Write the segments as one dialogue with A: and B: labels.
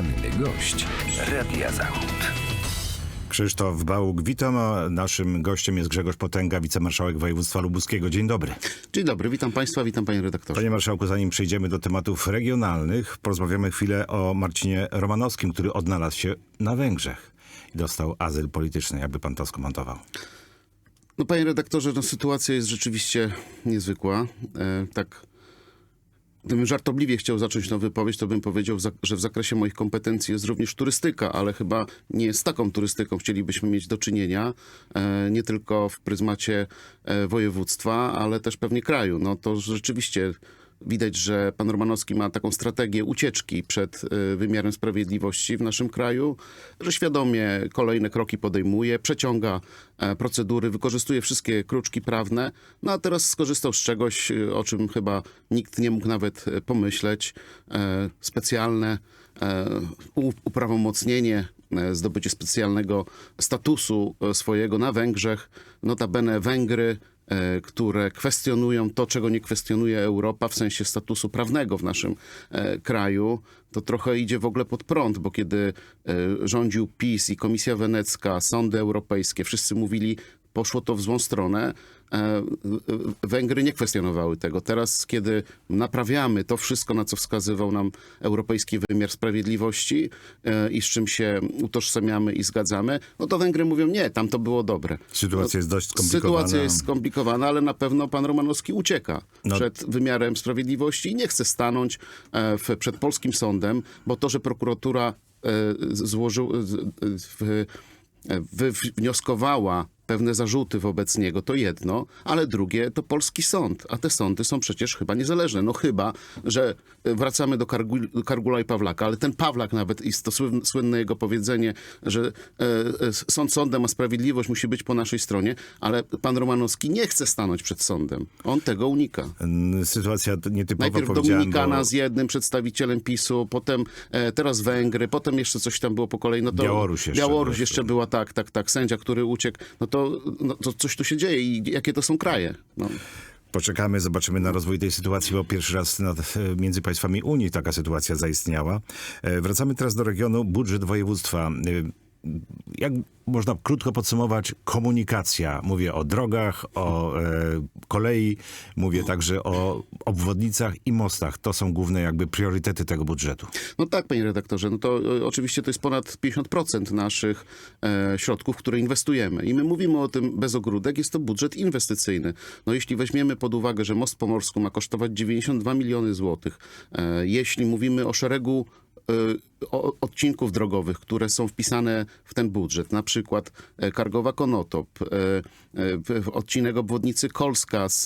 A: Nietykalny gość Radia Zachód.
B: Krzysztof Bałuk, witam. A naszym gościem jest Grzegorz Potęga, wicemarszałek województwa lubuskiego. Dzień dobry.
C: Dzień dobry, witam Państwa, witam Panie redaktorze.
B: Panie marszałku, zanim przejdziemy do tematów regionalnych, porozmawiamy chwilę o Marcinie Romanowskim, który odnalazł się na Węgrzech i dostał azyl polityczny. Jakby pan to skomentował?
C: No Panie redaktorze, no, sytuacja jest rzeczywiście niezwykła. E, tak, gdybym żartobliwie chciał zacząć tę wypowiedź, to bym powiedział, że w zakresie moich kompetencji jest również turystyka, ale chyba nie z taką turystyką chcielibyśmy mieć do czynienia, e, nie tylko w pryzmacie e, województwa, ale też pewnie kraju. No to rzeczywiście Widać, że pan Romanowski ma taką strategię ucieczki przed y, wymiarem sprawiedliwości w naszym kraju, że świadomie kolejne kroki podejmuje, przeciąga e, procedury, wykorzystuje wszystkie kruczki prawne, no a teraz skorzystał z czegoś, y, o czym chyba nikt nie mógł nawet e, pomyśleć. E, Specjalne uprawomocnienie zdobycie specjalnego statusu swojego na Węgrzech. Notabene Węgry które kwestionują to, czego nie kwestionuje Europa w sensie statusu prawnego w naszym e, kraju, to trochę idzie w ogóle pod prąd, bo kiedy e, rządził PiS i Komisja Wenecka, sądy europejskie, wszyscy mówili, poszło to w złą stronę. E, Węgry nie kwestionowały tego. Teraz, kiedy naprawiamy to wszystko, na co wskazywał nam europejski wymiar sprawiedliwości e, i z czym się utożsamiamy i zgadzamy, no to Węgry mówią, nie, tam to było dobre.
B: Sytuacja jest dość skomplikowana.
C: Sytuacja jest skomplikowana, ale na pewno pan Romanowski ucieka
B: No.
C: przed wymiarem sprawiedliwości i nie chce stanąć e, w, przed polskim sądem, bo to, że prokuratura złożył, w, wywnioskowała pewne zarzuty wobec niego, to jedno, ale drugie to polski sąd, a te sądy są przecież chyba niezależne. No chyba, że e, wracamy do Kargu- Kargula i Pawlaka, ale ten Pawlak nawet, i to słyn- słynne jego powiedzenie, że e, e, sąd sądem, a sprawiedliwość musi być po naszej stronie, ale pan Romanowski nie chce stanąć przed sądem. On tego unika.
B: Sytuacja nietypowa,
C: Najpierw Dominikana
B: bo
C: z jednym przedstawicielem PiSu, potem e, teraz Węgry, potem jeszcze coś tam było po kolei. No to
B: Białoruś jeszcze
C: Białoruś jeszcze była, tak, tak, tak, sędzia, który uciekł. No to, no to coś tu się dzieje i jakie to są kraje. No.
B: Poczekamy, zobaczymy na rozwój tej sytuacji, bo pierwszy raz nad, e, między państwami Unii taka sytuacja zaistniała. E, Wracamy teraz do regionu, budżet województwa. Jak można krótko podsumować komunikacja? Mówię o drogach, o e, kolei, mówię także o obwodnicach i mostach. To są główne jakby priorytety tego budżetu.
C: No tak, panie redaktorze, no to e, oczywiście to jest ponad 50% naszych e, środków, które inwestujemy. I my mówimy o tym bez ogródek, jest to budżet inwestycyjny. No jeśli weźmiemy pod uwagę, że most pomorsku ma kosztować 92 miliony złotych, e, jeśli mówimy o szeregu e, odcinków drogowych, które są wpisane w ten budżet, na przykład e, Kargowa Konotop, e, e, odcinek obwodnicy Kolska z,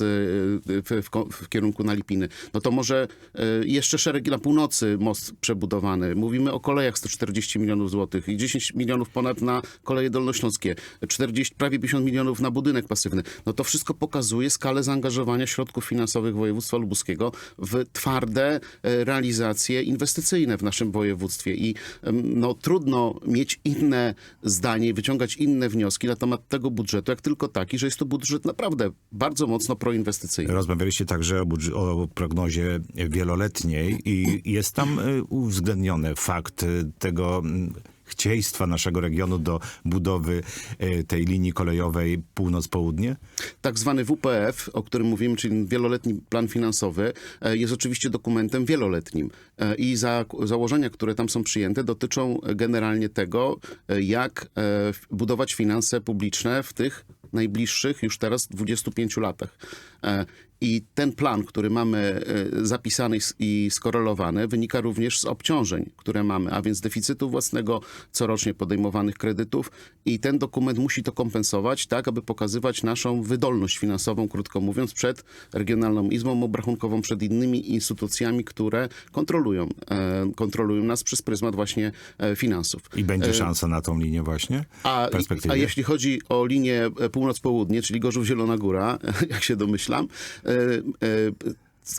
C: w, w, kierunku na Lipiny, no to może jeszcze szereg na północy most przebudowany. Mówimy o kolejach 140 milionów złotych i 10 milionów ponad na koleje dolnośląskie, 40, prawie 50 milionów na budynek pasywny. No to wszystko pokazuje skalę zaangażowania środków finansowych województwa lubuskiego w twarde realizacje inwestycyjne w naszym województwie i no, trudno mieć inne zdanie wyciągać inne wnioski na temat tego budżetu, jak tylko taki, że jest to budżet naprawdę bardzo mocno proinwestycyjny.
B: Rozmawialiście także o, o prognozie wieloletniej i jest tam y, uwzględniony fakt tego chcieństwa naszego regionu do budowy y, tej linii kolejowej północ-południe?
C: tak zwany WPF, o którym mówimy, czyli wieloletni plan finansowy, e, jest oczywiście dokumentem wieloletnim. E, I za, założenia, które tam są przyjęte, dotyczą generalnie tego, e, jak e, budować finanse publiczne w tych najbliższych już teraz 25 latach. I ten plan, który mamy e, zapisany i skorelowany, wynika również z obciążeń, które mamy, a więc deficytu własnego, corocznie podejmowanych kredytów. I ten dokument musi to kompensować, tak aby pokazywać naszą wydolność finansową, krótko mówiąc, przed Regionalną Izbą Obrachunkową, przed innymi instytucjami, które kontrolują, e, kontrolują nas przez pryzmat właśnie e, finansów.
B: I będzie szansa na tą linię właśnie?
C: A, a jeśli chodzi o linię północ-południe, czyli Gorzów-Zielona Góra, jak się domyślam,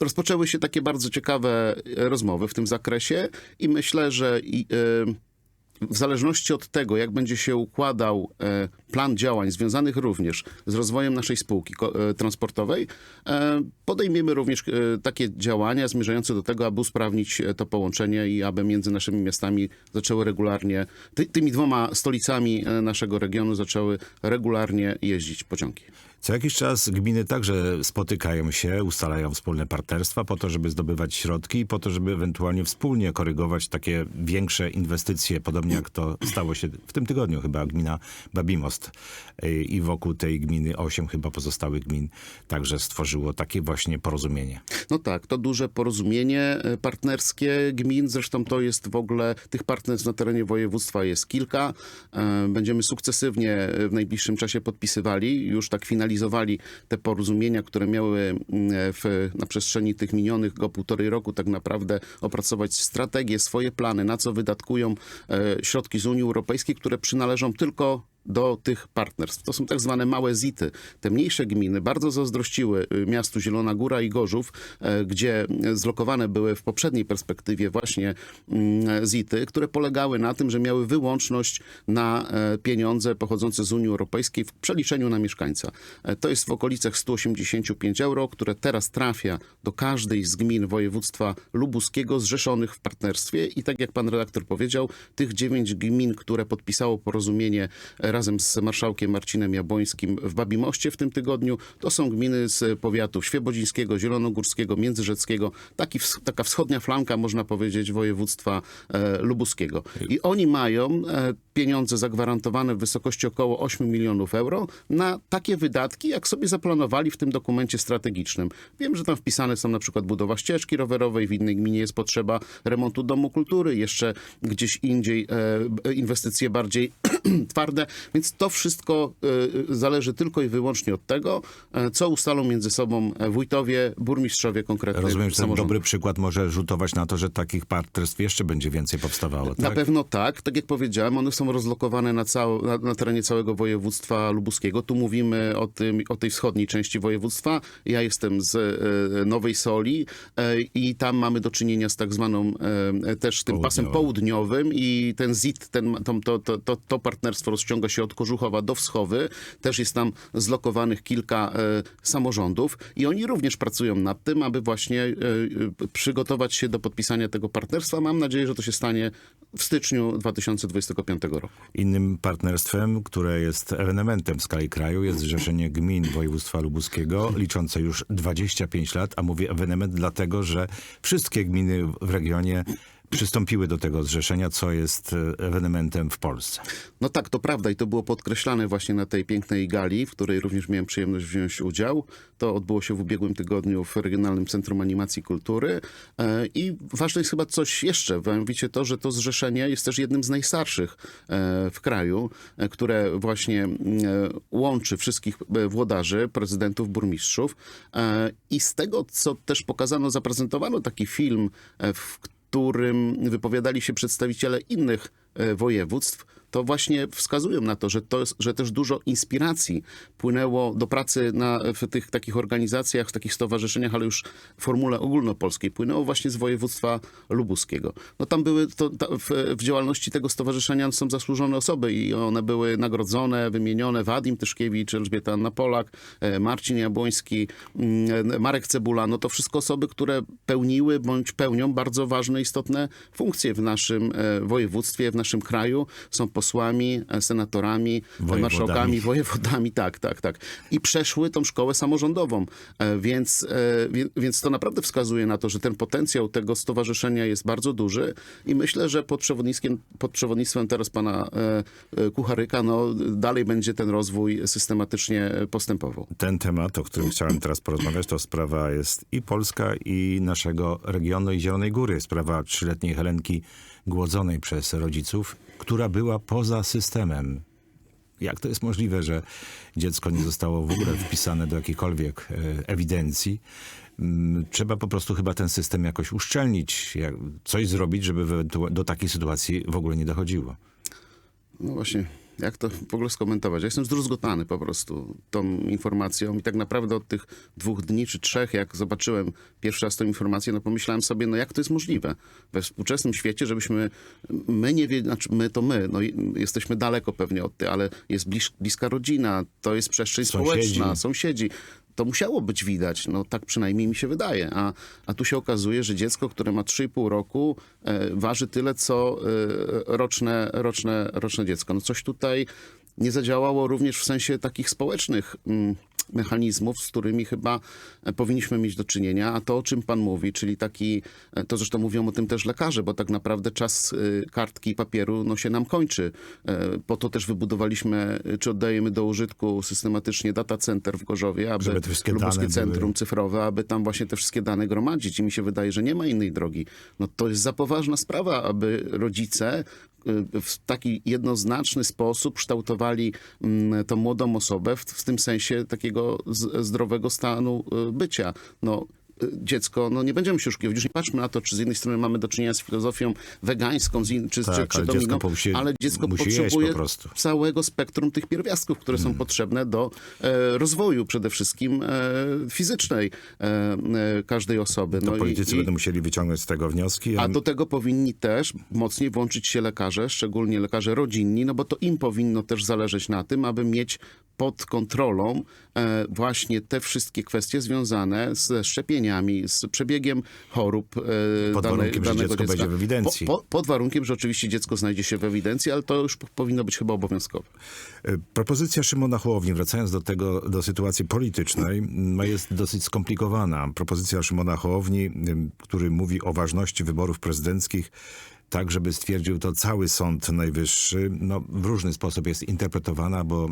C: rozpoczęły się takie bardzo ciekawe e, rozmowy w tym zakresie i myślę, że e, w zależności od tego, jak będzie się układał e, plan działań związanych również z rozwojem naszej spółki e, transportowej, e, podejmiemy również e, takie działania zmierzające do tego, aby usprawnić e, to połączenie i aby między naszymi miastami zaczęły regularnie, ty, tymi dwoma stolicami e, naszego regionu zaczęły regularnie jeździć pociągi.
B: Co jakiś czas gminy także spotykają się, ustalają wspólne partnerstwa po to, żeby zdobywać środki i po to, żeby ewentualnie wspólnie korygować takie większe inwestycje, podobnie jak to stało się w tym tygodniu chyba gmina Babimost Ej, i wokół tej gminy osiem chyba pozostałych gmin także stworzyło takie właśnie porozumienie.
C: No tak, to duże porozumienie e, partnerskie gmin, zresztą to jest w ogóle, tych partnerstw na terenie województwa jest kilka. E, Będziemy sukcesywnie w najbliższym czasie podpisywali, już tak finalizowali te porozumienia, które miały mm, w, na przestrzeni tych minionych go półtorej roku tak naprawdę opracować strategię, swoje plany, na co wydatkują e, środki z Unii Europejskiej, które przynależą tylko do tych partnerstw. To są tak zwane małe zity. Te mniejsze gminy bardzo zazdrościły y, miastu Zielona Góra i Gorzów, e, gdzie zlokowane były w poprzedniej perspektywie właśnie mm, zity, które polegały na tym, że miały wyłączność na e, pieniądze pochodzące z Unii Europejskiej w przeliczeniu na mieszkańca. E, To jest w okolicach 185 euro, które teraz trafia do każdej z gmin województwa lubuskiego zrzeszonych w partnerstwie i tak jak pan redaktor powiedział, tych dziewięć gmin, które podpisało porozumienie razem z marszałkiem Marcinem Jabłońskim w Babimoście w tym tygodniu, to są gminy z powiatów świebodzińskiego, zielonogórskiego, międzyrzeckiego, taki, taka wschodnia flanka, można powiedzieć, województwa e, lubuskiego. I oni mają e, pieniądze zagwarantowane w wysokości około 8 milionów euro na takie wydatki, jak sobie zaplanowali w tym dokumencie strategicznym. Wiem, że tam wpisane są na przykład budowa ścieżki rowerowej, w innej gminie jest potrzeba remontu domu kultury, jeszcze gdzieś indziej e, inwestycje bardziej twarde, więc to wszystko e, zależy tylko i wyłącznie od tego, e, co ustalą między sobą e, wójtowie, burmistrzowie konkretnych
B: Rozumiem, że ten dobry przykład może rzutować na to, że takich partnerstw jeszcze będzie więcej powstawało,
C: Na
B: tak?
C: pewno tak. Tak jak powiedziałem, one są rozlokowane na, cał, na, na terenie całego województwa lubuskiego. Tu mówimy o, tym, o tej wschodniej części województwa. Ja jestem z e, Nowej Soli e, i tam mamy do czynienia z tak zwaną e, też tym pasem
B: Południowym.
C: i ten ZIT, ten, to, to, to, to partnerstwo rozciąga się od Kożuchowa do Wschowy. Też jest tam zlokowanych kilka e, samorządów i oni również pracują nad tym, aby właśnie e, e, przygotować się do podpisania tego partnerstwa. Mam nadzieję, że to się stanie w styczniu 2025 roku.
B: Innym partnerstwem, które jest ewenementem w skali kraju, jest Zrzeszenie Gmin Województwa Lubuskiego, liczące już 25 lat, a mówię ewenement dlatego, że wszystkie gminy w regionie przystąpiły do tego zrzeszenia, co jest e, ewenementem w Polsce.
C: No tak, to prawda i to było podkreślane właśnie na tej pięknej gali, w której również miałem przyjemność wziąć udział. To odbyło się w ubiegłym tygodniu w Regionalnym Centrum Animacji i Kultury. E, I ważne jest chyba coś jeszcze, mianowicie to, że to zrzeszenie jest też jednym z najstarszych e, w kraju, które właśnie łączy wszystkich włodarzy, prezydentów, burmistrzów. I z tego, co też pokazano, zaprezentowano taki film, w którym wypowiadali się przedstawiciele innych e, województw, to właśnie wskazują na to, że, to że też dużo inspiracji płynęło do pracy na, w tych takich organizacjach, w takich stowarzyszeniach, ale już w formule ogólnopolskiej, płynęło właśnie z województwa lubuskiego. No tam były, to, ta, w, w działalności tego stowarzyszenia są zasłużone osoby i one były nagrodzone, wymienione. Wadim Tyszkiewicz, Elżbieta Anna Polak, e, Marcin Jabłoński, mm, Marek Cebula. No to wszystko osoby, które pełniły bądź pełnią bardzo ważne, istotne funkcje w naszym e, województwie, w naszym kraju. Są posłami, e, senatorami,
B: Wojewodami.
C: marszałkami, wojewodami, tak, tak, tak. I przeszły tą szkołę samorządową, E, więc, e, więc to naprawdę wskazuje na to, że ten potencjał tego stowarzyszenia jest bardzo duży i myślę, że pod przewodnictwem, pod przewodnictwem teraz pana e, e, Kucharyka, no dalej będzie ten rozwój systematycznie postępował.
B: Ten temat, o którym chciałem teraz porozmawiać, to sprawa jest i Polska, i naszego regionu, i Zielonej Góry. Sprawa trzyletniej Helenki głodzonej przez rodziców, która była poza systemem. Jak to jest możliwe, że dziecko nie zostało w ogóle wpisane do jakiejkolwiek e, ewidencji? Mm, Trzeba po prostu chyba ten system jakoś uszczelnić, coś zrobić, żeby do takiej sytuacji w ogóle nie dochodziło.
C: No właśnie, jak to w ogóle skomentować? Ja jestem zdruzgotany po prostu tą informacją i tak naprawdę od tych dwóch dni czy trzech, jak zobaczyłem pierwszy raz tę informację, no pomyślałem sobie, no jak to jest możliwe we współczesnym świecie, żebyśmy, my nie wiedzieli, znaczy my to my, no jesteśmy daleko pewnie od tej, ale jest bliż, bliska rodzina, to jest przestrzeń
B: Sąsiedzi.
C: społeczna, sąsiedzi. To musiało być widać, no tak przynajmniej mi się wydaje. A, a tu się okazuje, że dziecko, które ma 3,5 roku, e, waży tyle, co e, roczne, roczne, roczne dziecko. No coś tutaj nie zadziałało również w sensie takich społecznych mm, mechanizmów, z którymi chyba e, powinniśmy mieć do czynienia, a to, o czym pan mówi, czyli taki, e, to zresztą mówią o tym też lekarze, bo tak naprawdę czas y, kartki i papieru no, się nam kończy. E, Po to też wybudowaliśmy, czy oddajemy do użytku systematycznie data center w Gorzowie, aby
B: Żeby te wszystkie
C: Lubuskie Centrum
B: były-
C: cyfrowe, aby tam właśnie te wszystkie dane gromadzić i mi się wydaje, że nie ma innej drogi. No to jest za poważna sprawa, aby rodzice w taki jednoznaczny sposób kształtowali mm, tą młodą osobę w, w tym sensie takiego zdrowego stanu y, bycia. No, y, dziecko, no nie będziemy się oszukiwać, już nie patrzmy na to, czy z jednej strony mamy do czynienia z filozofią wegańską, z in, czy,
B: Tak,
C: czy, czy
B: ale dziecko
C: dominą,
B: musi-
C: ale dziecko potrzebuje
B: po
C: całego spektrum tych pierwiastków, które
B: Hmm.
C: są potrzebne do e, rozwoju przede wszystkim e, fizycznej e, e, każdej osoby. No i-
B: politycy
C: i,
B: będą musieli wyciągnąć z tego wnioski.
C: a do tego powinni też mocniej włączyć się lekarze, szczególnie lekarze rodzinni, no bo to im powinno też zależeć na tym, aby mieć pod kontrolą e, właśnie te wszystkie kwestie związane ze szczepieniami, z przebiegiem chorób e,
B: Pod
C: dane,
B: warunkiem, że
C: danego
B: dziecko
C: dziecka.
B: będzie w ewidencji.
C: Po, po, pod warunkiem, że oczywiście dziecko znajdzie się w ewidencji, ale to już powinno być chyba obowiązkowe.
B: E, Propozycja Szymona Hołowni, wracając do tego, do sytuacji politycznej, jest dosyć skomplikowana. Propozycja Szymona Hołowni, który mówi o ważności wyborów prezydenckich, tak żeby stwierdził to cały Sąd Najwyższy, no, w różny sposób jest interpretowana, bo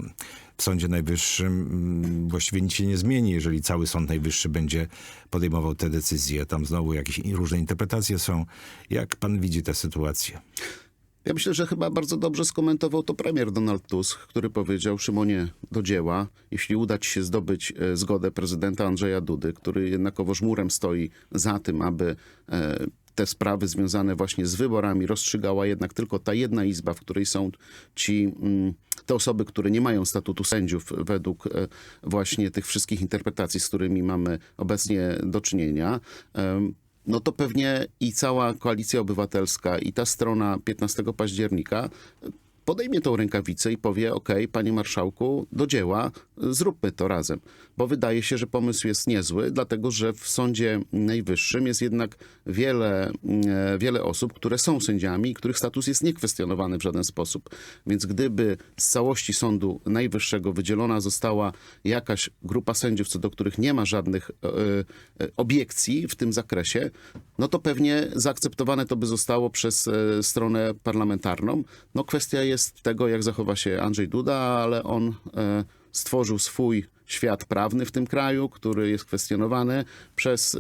B: w Sądzie Najwyższym mm, właściwie nic się nie zmieni, jeżeli cały Sąd Najwyższy będzie podejmował te decyzje. Tam znowu jakieś różne interpretacje są. Jak pan widzi tę sytuację?
C: Ja myślę, że chyba bardzo dobrze skomentował to premier Donald Tusk, który powiedział Szymonie do dzieła, jeśli uda ci się zdobyć e, zgodę prezydenta Andrzeja Dudy, który jednakowoż murem stoi za tym, aby e, te sprawy związane właśnie z wyborami rozstrzygała jednak tylko ta jedna izba, w której są ci mm, te osoby, które nie mają statutu sędziów według e, właśnie tych wszystkich interpretacji, z którymi mamy obecnie do czynienia. No to pewnie i cała koalicja obywatelska, i ta strona 15 października podejmie tą rękawicę i powie: OK, panie marszałku, do dzieła, zróbmy to razem. Bo wydaje się, że pomysł jest niezły, dlatego że w Sądzie Najwyższym jest jednak wiele, e, wiele osób, które są sędziami i których status jest niekwestionowany w żaden sposób. Więc gdyby z całości Sądu Najwyższego wydzielona została jakaś grupa sędziów, co do których nie ma żadnych e, e, obiekcji w tym zakresie, no to pewnie zaakceptowane to by zostało przez e, stronę parlamentarną. No kwestia jest tego, jak zachowa się Andrzej Duda, ale on e, stworzył swój świat prawny w tym kraju, który jest kwestionowany przez e,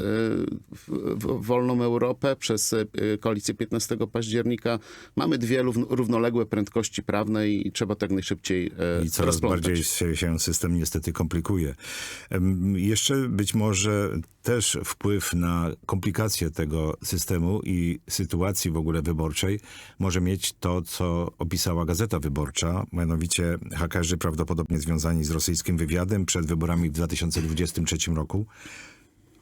C: Wolną Europę, przez e, koalicję 15 października. Mamy dwie rów- równoległe prędkości prawne i trzeba tak najszybciej e,
B: I coraz bardziej się, system niestety komplikuje. Jeszcze być może też wpływ na komplikację tego systemu i sytuacji w ogóle wyborczej może mieć to, co opisała Gazeta Wyborcza, mianowicie hakerzy prawdopodobnie związani z rosyjskim wywiadem przed wyborami w 2023 roku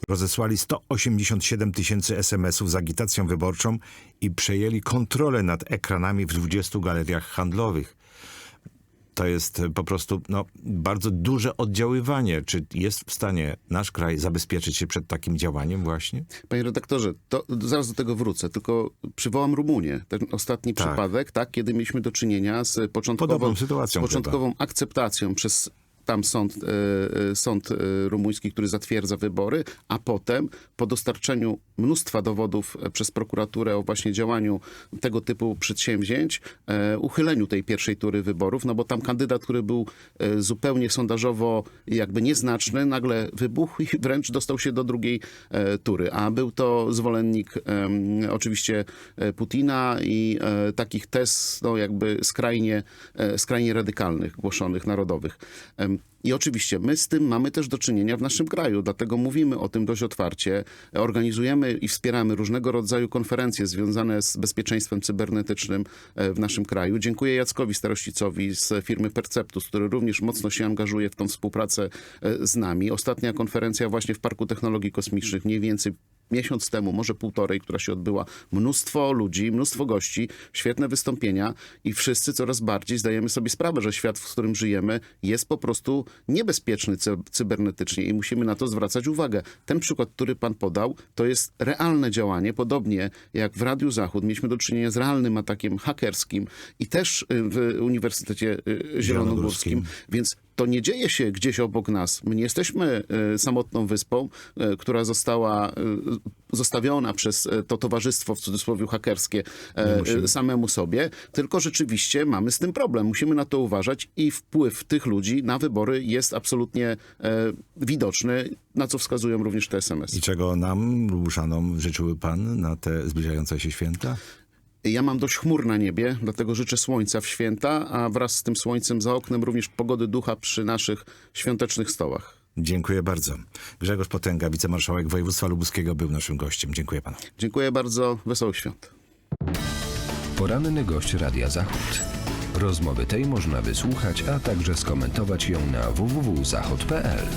B: rozesłali 187 tysięcy SMS-ów z agitacją wyborczą i przejęli kontrolę nad ekranami w 20 galeriach handlowych to jest e, po prostu no, bardzo duże oddziaływanie. Czy jest w stanie nasz kraj zabezpieczyć się przed takim działaniem właśnie?
C: Panie redaktorze, to zaraz do tego wrócę, tylko przywołam Rumunię. Ten ostatni
B: Tak.
C: przypadek, tak, kiedy mieliśmy do czynienia z początkową, z początkową akceptacją przez tam sąd, e, e, sąd e, rumuński, który zatwierdza wybory, a potem po dostarczeniu mnóstwa dowodów przez prokuraturę o właśnie działaniu tego typu przedsięwzięć, uchyleniu tej pierwszej tury wyborów, no bo tam kandydat, który był zupełnie sondażowo jakby nieznaczny, nagle wybuchł i wręcz dostał się do drugiej tury, a był to zwolennik oczywiście Putina i takich tez no jakby skrajnie, skrajnie radykalnych, głoszonych, narodowych. I oczywiście my z tym mamy też do czynienia w naszym kraju, dlatego mówimy o tym dość otwarcie. Organizujemy i wspieramy różnego rodzaju konferencje związane z bezpieczeństwem cybernetycznym e, w naszym kraju. Dziękuję Jackowi Starościcowi z firmy Perceptus, który również mocno się angażuje w tą współpracę e, z nami. Ostatnia konferencja właśnie w Parku Technologii Kosmicznych, mniej więcej miesiąc temu, może półtorej, która się odbyła, mnóstwo ludzi, mnóstwo gości, świetne wystąpienia i wszyscy coraz bardziej zdajemy sobie sprawę, że świat, w którym żyjemy, jest po prostu niebezpieczny cy- cybernetycznie i musimy na to zwracać uwagę. Ten przykład, który pan podał, to jest realne działanie, podobnie jak w Radiu Zachód. Mieliśmy do czynienia z realnym atakiem hakerskim i też y, w Uniwersytecie y, Zielonogórskim, więc to nie dzieje się gdzieś obok nas. My nie jesteśmy e, samotną wyspą, e, która została e, zostawiona przez to towarzystwo, w cudzysłowie hakerskie, samemu sobie, tylko rzeczywiście mamy z tym problem. Musimy na to uważać i wpływ tych ludzi na wybory jest absolutnie widoczny, na co wskazują również te SMS.
B: I czego nam, Lubuszanom, życzyłby pan na te zbliżające się święta?
C: Ja mam dość chmur na niebie, dlatego życzę słońca w święta, a wraz z tym słońcem za oknem również pogody ducha przy naszych świątecznych stołach.
B: Dziękuję bardzo. Grzegorz Potęga, wicemarszałek województwa lubuskiego, był naszym gościem. Dziękuję panu.
C: Dziękuję bardzo, wesołych świąt.
D: Poranny gość Radia Zachód. Rozmowy tej można wysłuchać, a także skomentować ją na www.zachod.pl.